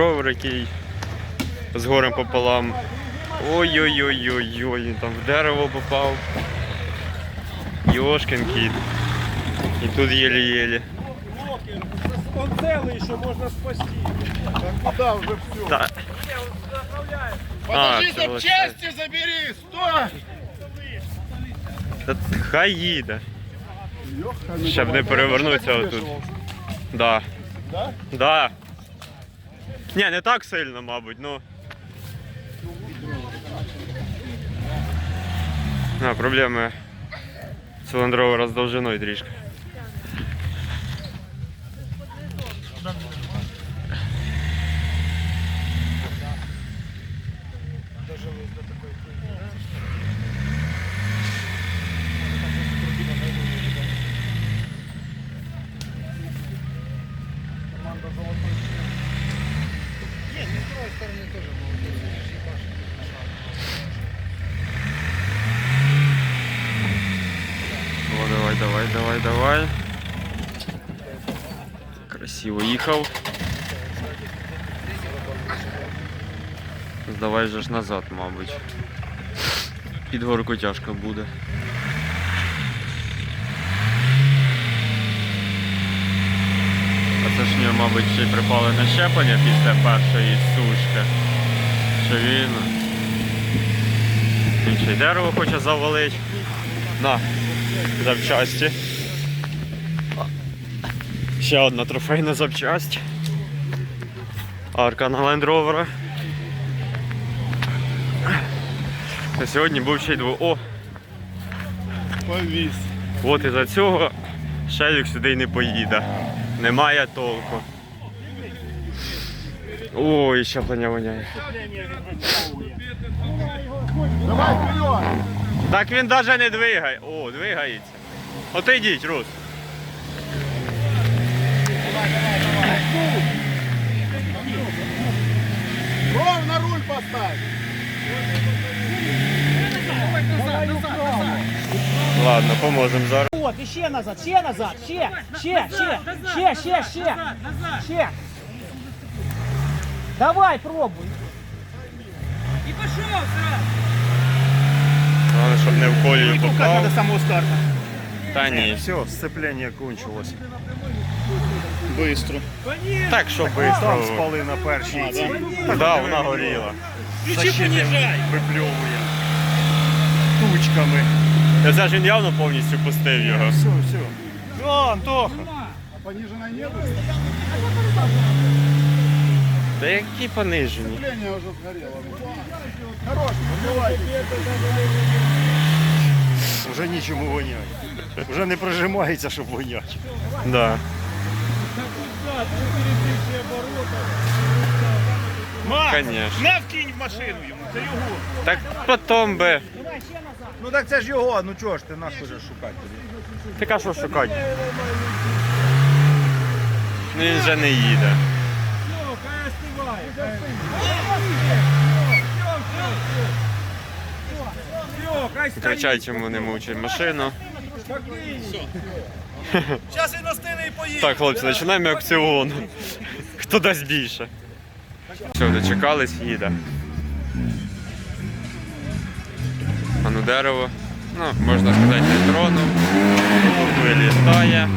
Rover, який з горем пополам. Ой-ой-ой-ой-ой, він там в дерево попав. Йошкин кіт. І тут єлі-єлі. Он целый еще можно спасти. Куда уже все? Та, Подожди, це запчасти забери, стой! та хай їде. Щоб не перевернутися отут. Да. Да? Да. Ні, не так сильно, мабуть, ну. А, проблеми циліндрового з довжиною трішки. О, давай, давай, давай, давай. Красиво їхав. Здавай же ж назад, мабуть. Під горку тяжко буде. А це ж нього, мабуть, ще й припали на щеплення після першої сушки. Що він. Він ще й дерево хоче завалити. На, запчасті. Ще одна трофейна запчасть. Арка на Land Rover. А сьогодні був ще й дво. О, Повис. от із-за цього Шелік сюди й не поїде. Немає толку. Ой, щеплення воняє. Давай вперед! Так він навіть не двигає. О, двигається. От йдіть, Рус. Ровно руль поставь! Ладно, поможемо зараз. От, і ще назад, ще назад, ще, ще, ще, ще, ще, ще, ще. Давай, пробуй. Головне, щоб не в колію попав. самого старта. Та ні. Все, сцепление кончилось. Быстро. Так, що Там спали на першій цій. Так, да, вона горіла. Защитим випльовує. Тучками. Та Це ж він явно повністю пустив його. Все, все. О, Антоха. Пониженное небо, Та які понижені. сцепление уже сгорело. Хорош, подбивай. Уже нічому вонять. Уже не прижимається, щоб вонять. Да. Конечно. на вкинь в машину йому, це його. Так потім би. Ну так це ж його, ну чого ж ти нас хочеш шукати тоді? Така що шукати? Ну він вже не їде. Кричать йому не мучай машину. Зараз він остине і поїде. Так, хлопці, починаємо акціон. Хто дасть більше? Все, дочекались, їде. А ну дерево. Ну, можна сказати, не тронув. Вилітає.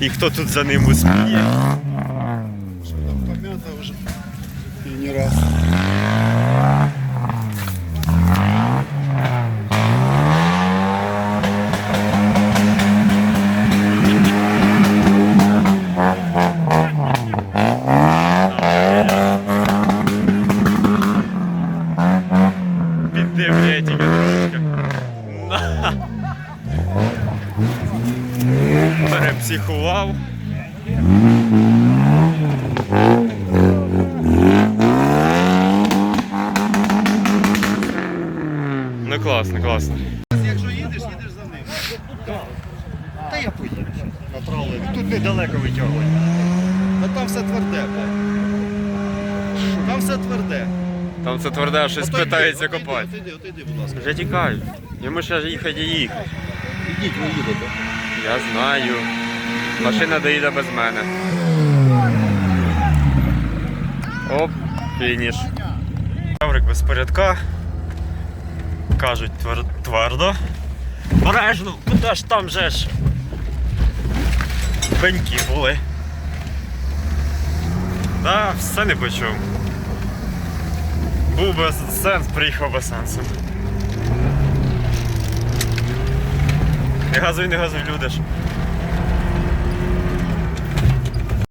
І хто тут за ним успіє? Помято уже. И не раз. Там все тверде, блядь. Там все тверде. Там це тверде, щось Ото йди, питається ото йди, копати. ото йди, ото йди, будь ласка. Вже тікають. Йому ще їхати і їхати. Ідіть, ви їдете. Я знаю. Машина доїде без мене. Оп, фініш. Коврик без порядка. Кажуть твер- твердо. Бережно, куди ж там же ж? Пеньки були. Да, все не почув. Був без сенс, приїхав без сенсу. Не газуй, не газуй, люди ж.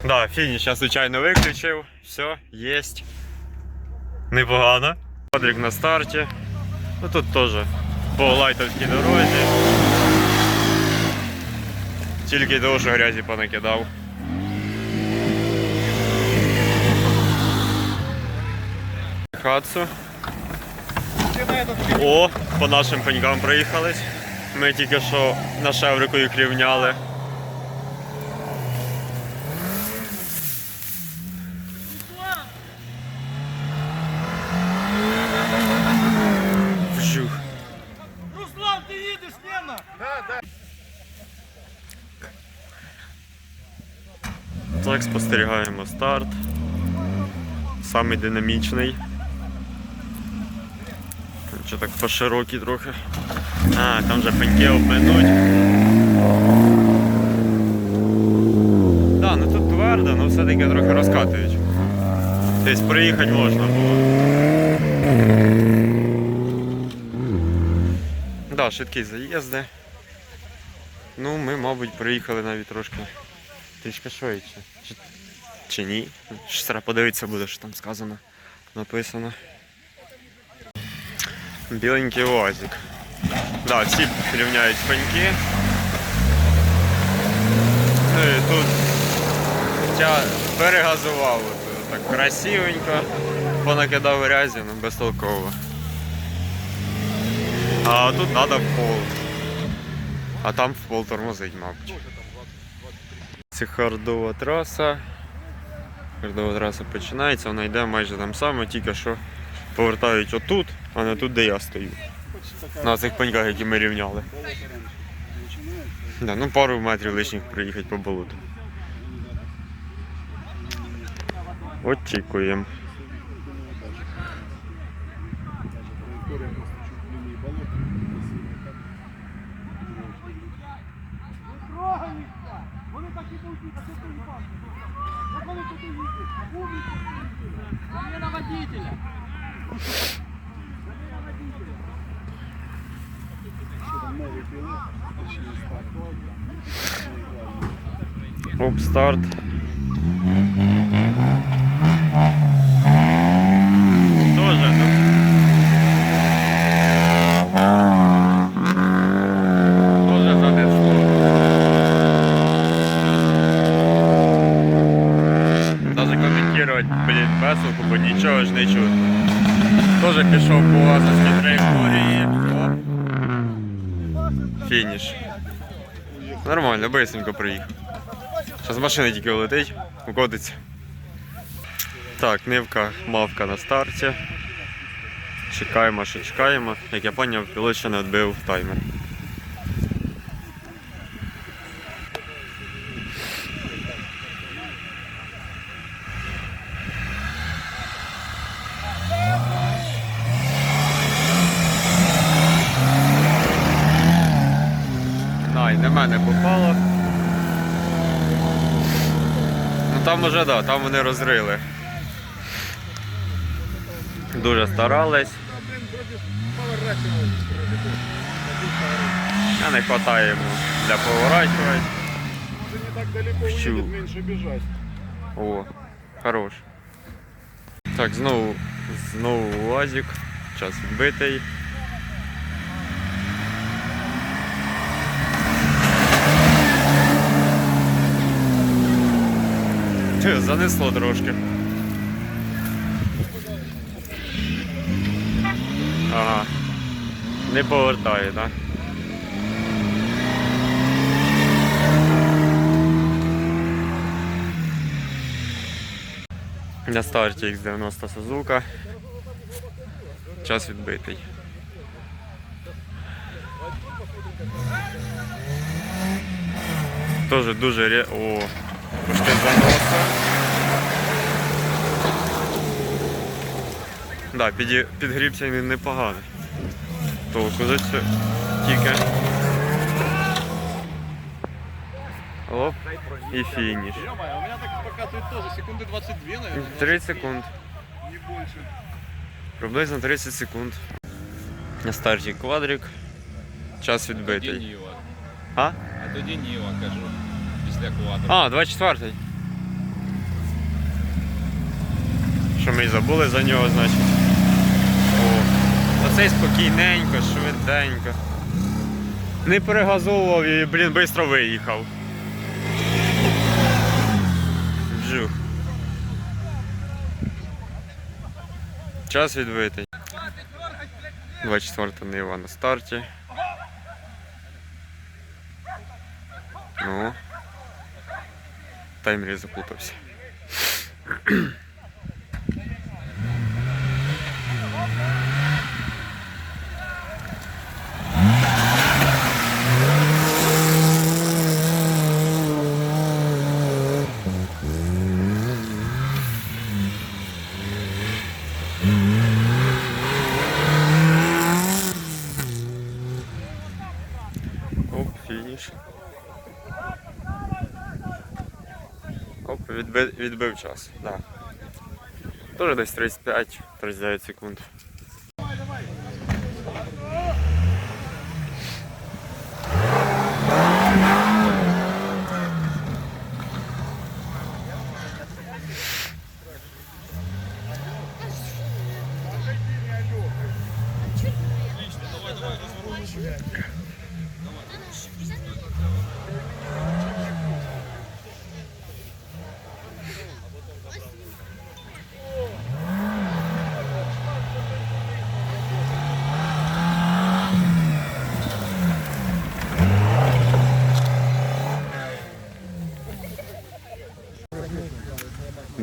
Да, фініш я случайно виключив. Все, єсть. Непогано. Квадрик на старті. Ну тут теж по лайтовській дорозі. Тільки того, що грязі понакидав. Хатсу. О, по нашим пенькам проїхались. Ми тільки що на шеврику їх рівняли. Вжух. Руслан, ти їдеш, Лена? Так, спостерігаємо старт. Самий динамічний. Чи так по широкій трохи. А, там вже пеньки обминуть. Да, ну тут твердо, але все-таки трохи розкатують. Десь проїхати можна було. Да, швидкі заїзди. Ну, ми, мабуть, проїхали навіть трошки трішки швидше. Чи, чи ні? Треба подивитися буде, що там сказано, написано. Біленький УАЗик. Да, всі рівняють пеньки. Ну і тут я перегазував так красивенько, понакидав грязі, ну безтолково. А тут треба в пол. А там в пол тормозить, мабуть. Це хардова траса. Хардова траса починається, вона йде майже там саме, тільки що повертають отут, а не тут, де я стою. На цих пеньках, які ми рівняли. Да, ну пару метрів лишніх приїхати по болоту. Очікуємо. Вони так і будуть, а що ти не бачиш? Як вони туди їдуть? Умніці. Заміна водителя. Оп, старт. Тоже, ну. Тоже занесло. Даже коментувати, блін, веселку, бо нічого ж не чутно. Тоже пішов по азовській траєкторії. Фініш. Нормально, бисенько приїхав. Зараз з машини тільки летить, уходиться. Так, нивка, мавка на старті. Чекаємо, що чекаємо. Як я зрозумів, пілот ще не відбив таймер. Най, на мене попало. Ну там уже да, там вони розрили. Дуже старались. А не йому для поворачувати. Може не так далеко Щу. уедет, меньше бежать. О, хорош. Так, знову, знову УАЗик. Час відбитий. Занесло трошки. Ага. Не повертає, так? На старті X90 Suzuka. Час відбитий. Теж дуже ре... О, пошти заноса. Да, під... підгрібся він непоганий. Толку за це тільки. Оп, і фініш. Ё-моё, у меня так показывает тоже секунды 22, наверное. 30 секунд. Не больше. Приблизно 30 секунд. На старті квадрик. Час Тоді відбитий. Ніва. А? А тоді Ніва, кажу. Квадру. А, 24-й. Що ми забули за нього, значить. Оцей спокійненько, швиденько. Не перегазовував і, блін, швидко виїхав. Жух. Час відбитий. 24 Нива на старті. Ну. Таймері запутався. Оп, фініш. Оп, відбив, відбив час. Да. Тоже десь 35-39 секунд.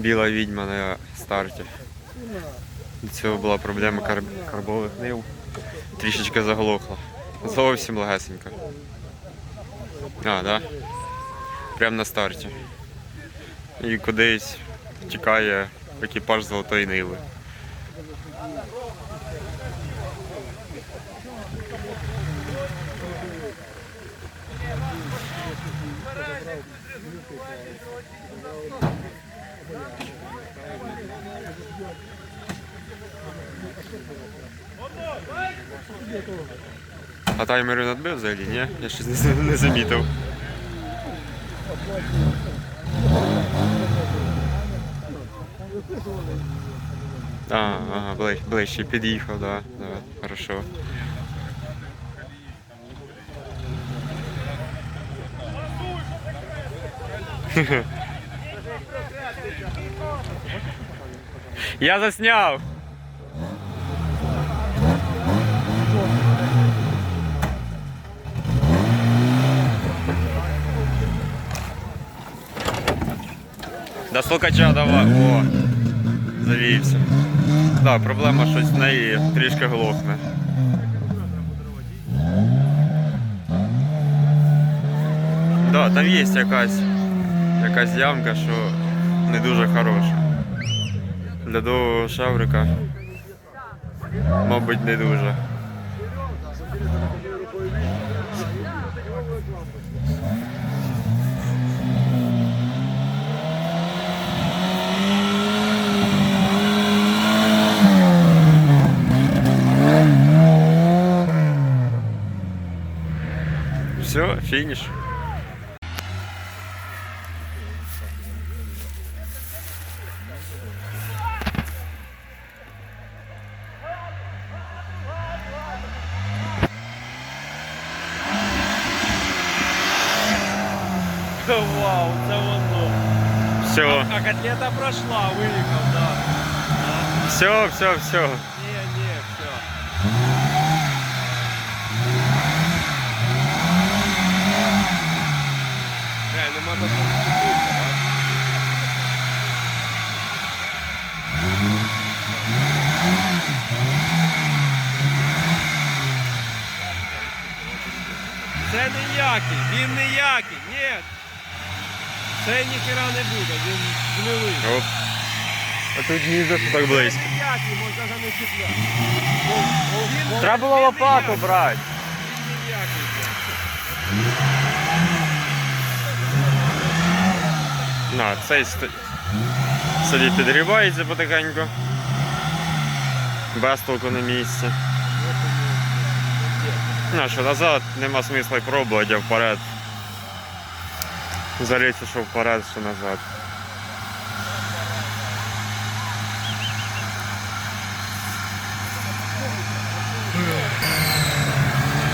Біла відьма на старті. Від цього була проблема кар... карбових нив. Трішечки заглохла. Зовсім легесенько. А, да? Прямо на старті. І кудись тікає екіпаж золотої ниви. А таймери надбив взагалі, ні? Я щось не, не замітив. А, ага, ближче, ближче під'їхав, да, да, хорошо. Я засняв! До стукача давай. О, завівся. Да, проблема щось в неї трішки глохне. Да, там є якась, якась ямка, що не дуже хороша. Для довгого шаврика, мабуть, не дуже. Все, фініш. Вау, це воно. Все, А котлета прошла, виїхав, да. все, все, все. Не, не, все. Реально, нема такого. Це ніякий, він ніякий, ні. Це ніхера не буде, він гнилий. Оп. А тут ні за що так близько. Не чіпляти. Треба було лопату брати. На, цей ст- собі підгрібається потихеньку. Без толку на місці. Ну, що назад нема смисла й пробувати, а вперед. Заліться, що вперед, що назад.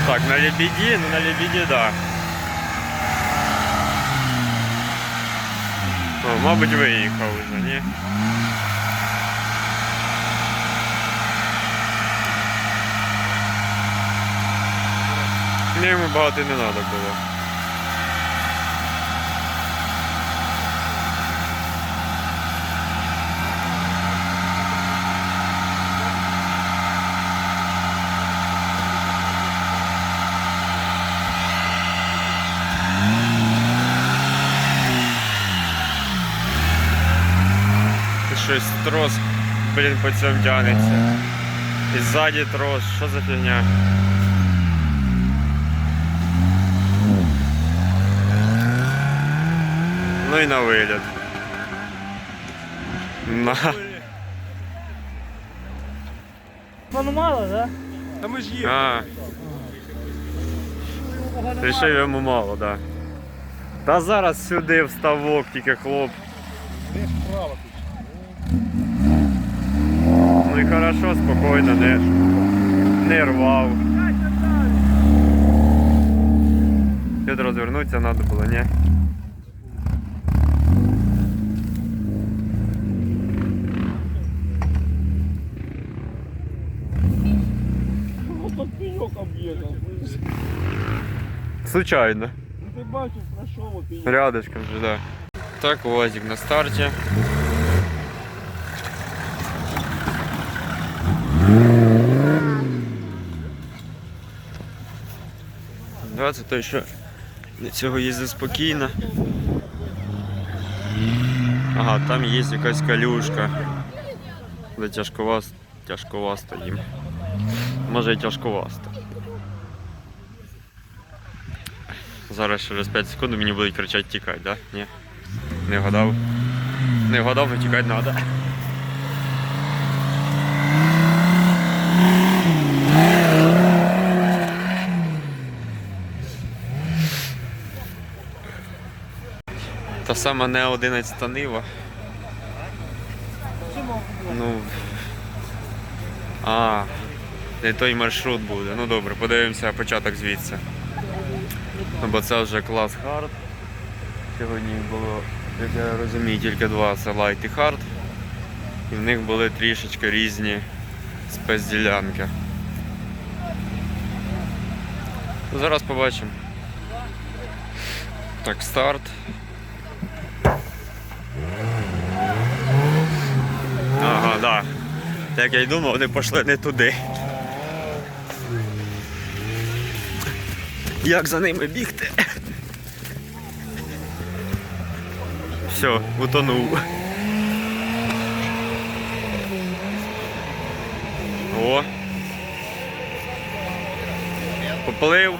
Так, на лебеді, ну на лебеді, да. О, мабуть, виїхав вже, ні? Ні, йому багато і не треба було. Щось трос, блін, по цьому тягнеться. І ззаді трос, що за фігня? Ну і на вигляд. На. Ну мало, да? Та ми ж. А. Рішив йому мало, да. Та зараз сюди вставок, тільки хлоп. Ну і хорошо, спокійно, не, не рвав. Тут розвернутися треба було, ні? Случайно. Ну ти бачив, пройшов. Рядышком же, да. Так, УАЗик на старте. Це той, що до цього їздить спокійно. Ага, там є якась калюшка. Де тяжковаст, тяжковасто їм. Може і тяжковасто. Зараз через 5 секунд мені будуть кричати тікай, да? Ні. Не вгадав. Не вгадав, то тікати треба. Та сама не 11 Нива. Ну. А, не той маршрут буде. Ну добре, подивимося початок звідси. Ну, бо це вже клас хард. Сьогодні було, як я розумію, тільки два це лайт і хард. І в них були трішечки різні спецділянки. Зараз побачимо. Так, старт. Ага, так. Да. Як я й думав, вони пішли не туди. Як за ними бігти? Все, утонув. О. Поплив.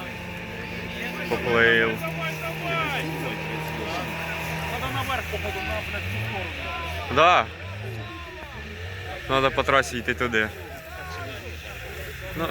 Поплив. Треба наверх, походу, на блядь, сторону. Да. Надо по трасі йти туди. Ну,